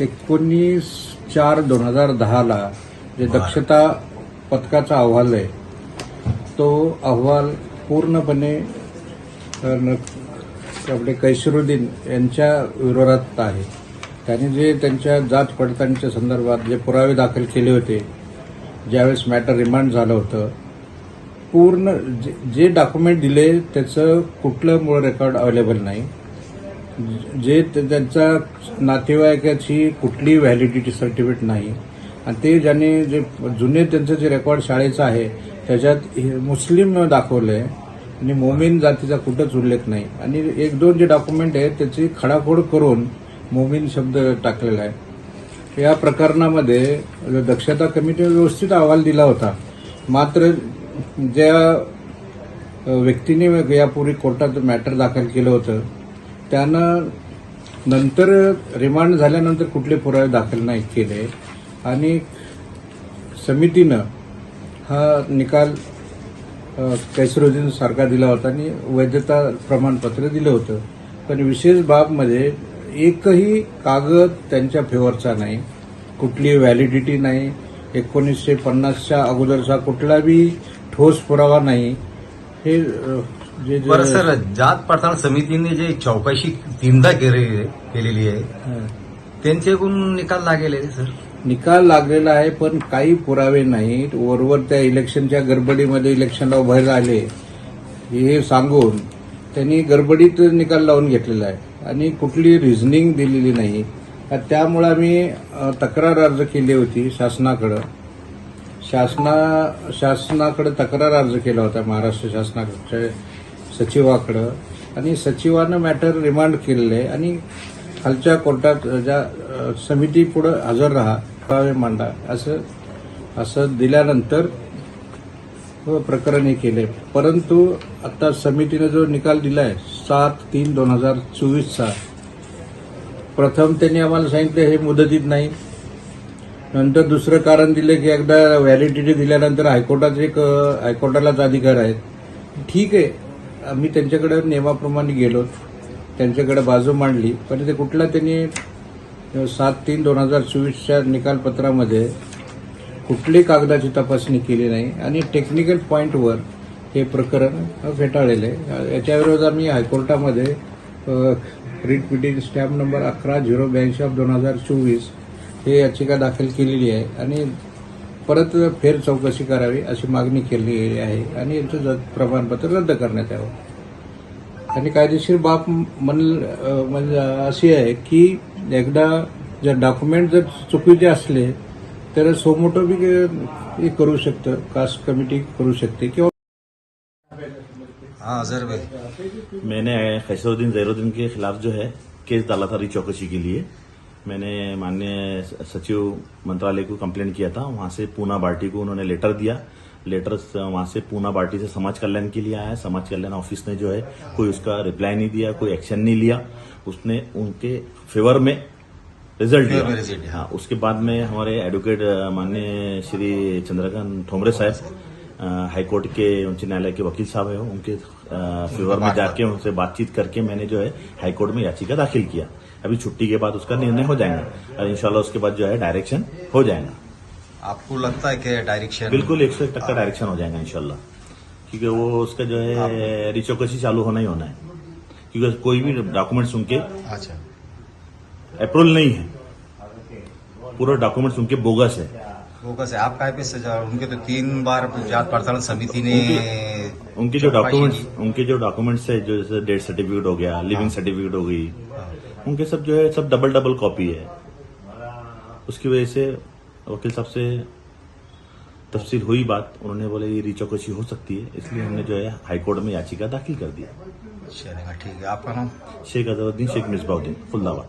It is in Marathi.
एकोणीस चार दोन हजार दहाला जे दक्षता पथकाचा अहवाल आहे तो अहवाल पूर्णपणे आपले कैसरुद्दीन यांच्या विरोधात आहे. त्यांनी जे त्यांच्या जात पडताळणीच्या संदर्भात जे पुरावे दाखल केले होते ज्यावेळेस मॅटर रिमांड झालं होतं पूर्ण जे- जे डॉक्युमेंट दिले त्याचं कुठलं मूळ रेकॉर्ड अवेलेबल नाही. जे ते- त्यांच्या नातेवाईकाची कुठली व्हॅलिडिटी सर्टिफिकेट नाही. आणि ते ज्यांनी जे जुने त्यांचं जे रेकॉर्ड शाळेचं आहे त्याच्यात हे मुस्लिम आहे आणि मोमीन जातीचा कुठंच उल्लेख नाही. आणि एक दोन जे डॉक्युमेंट आहेत त्याची खडाखोड करून मोमीन शब्द टाकलेला आहे. या प्रकरणामध्ये दक्षता कमिटीने व्यवस्थित अहवाल दिला होता. मात्र ज्या व्यक्तीने यापूर्वी कोर्टात मॅटर दाखल केलं होतं त्यानं नंतर रिमांड झाल्यानंतर कुठले पुरावे दाखल नाही केले. आणि समितीनं हा निकाल कैसरोजीन सारखा दिला होता आणि वैधता प्रमाणपत्र दिलं होतं. पण विशेष बाबमध्ये एकही कागद त्यांच्या फेवरचा नाही. कुठली व्हॅलिडिटी नाही. एकोणीसशे पन्नासच्या अगोदरचा कुठलाही ठोस पुरावा नाही. हे बरं सर जात पडताळ समितीने जे चौकशी तीनदा केलेली आहे. त्यांच्याकडून निकाल लागेल आहे सर? निकाल लागलेला आहे पण काही पुरावे नाहीत. वरवर त्या इलेक्शनच्या गडबडीमध्ये इलेक्शनला उभे राहिले हे सांगून त्यांनी गडबडीत निकाल लावून घेतलेला आहे. आणि कुठली रिझनिंग दिलेली नाही. त्यामुळे आम्ही तक्रार अर्ज केली होती शासनाकडं. शासना शासनाकडे तक्रार अर्ज केला होता महाराष्ट्र शासनाच्या सचिवाकडं. आणि सचिवानं मॅटर रिमांड केलेले. आणि खालच्या कोर्टात ज्या समिती पुढे हजर राहा पुरावे मांडा असं असं दिल्यानंतर हो प्रकरण हे केले. परंतु आता समितीनं जो निकाल दिलाय सात तीन दोन हजार चोवीसचा प्रथम त्यांनी आम्हाला सांगितलं हे मुदतीत नाही. नंतर दुसरं कारण दिलं की एकदा व्हॅलिडिटी दिल्यानंतर हायकोर्टाचे एक हायकोर्टालाच अधिकार आहेत. ठीक आहे. आम्ही त्यांच्याकडे नियमाप्रमाणे गेलो. त्यांच्याकडे बाजू मांडली. पण ते कुठला त्यांनी सात तीन दोन हजार चोवीसच्या निकालपत्रामध्ये कुठली कागदाची तपासणी केली नाही. आणि टेक्निकल पॉईंटवर हे प्रकरण फेटाळलेलं. आहे याच्याविरोधात आम्ही हायकोर्टामध्ये रिट पिटिशन स्टॅम्प नंबर अकरा झिरो ब्याऐंशी ऑफ दोन हजार चोवीस हे याचिका दाखल केलेली आहे. आणि परत फेर चौकशी करावी अशी मागणी केलेली आहे आणि यांचं जत प्रमाणपत्र रद्द करण्यात यावं. आणि कायदेशीर बाब म्हण म्हणजे अशी आहे की एकदा जर डॉक्युमेंट जर चुकीचे असले तर सोमोटो बी हे करू शकतं कास्ट कमिटी करू शकते किंवा हाँ अजहर भाई मैंने खैसरुद्दीन जैरुद्दीन के खिलाफ जो है केस डाला था रिचौकसी के लिए। मैंने माननीय सचिव मंत्रालय को कंप्लेंट किया था। वहाँ से पूना बार्टी को उन्होंने लेटर दिया। लेटर वहाँ से पूना बार्टी से समाज कल्याण के लिए आया समाज कल्याण ऑफ़िस ने जो है कोई उसका रिप्लाई नहीं दिया कोई एक्शन नहीं लिया। उसने उनके फेवर में रिज़ल्ट दिया हाँ उसके बाद में हमारे एडवोकेट माननीय श्री चंद्रकांत ठोमरे साहब हाईकोर्ट के उच्च न्यायालय के वकील साहब हैं उनके फेवर में जाके उनसे बातचीत करके मैंने जो है हाईकोर्ट में याचिका दाखिल किया। अभी छुट्टी के बाद उसका निर्णय हो जाएगा और इंशाल्लाह उसके बाद जो है डायरेक्शन हो जाएगा। आपको लगता है कि डायरेक्शन बिल्कुल एक सौ एक टक्का डायरेक्शन हो जाएगा इनशाला क्योंकि वो उसका जो है रिचौकसी चालू होना ही होना है। क्योंकि कोई भी डॉक्यूमेंट्स उनके अच्छा। अप्रूवल नहीं है। पूरा डॉक्यूमेंट्स उनके बोगस है। वो कैसे आप काय पे सजा उनके तो तीन बार जात पड़ताल समिति ने उनके जो डॉक्यूमेंट्स उनके जो डॉक्यूमेंट्स है जो जैसे डेथ सर्टिफिकेट हो गया लिविंग हाँ। सर्टिफिकेट हो गई हाँ। उनके सब जो है सब डबल डबल कॉपी है। उसकी वजह से वकील साहब से तफसील हुई बात उन्होंने बोले ये रिचौकसी हो सकती है। इसलिए हमने जो है हाईकोर्ट में याचिका दाखिल कर दिया चलेगा ठीक है। आपका नाम? शेख अजहरुद्दीन शेख मिसबाउद्दीन फुल्लाबाद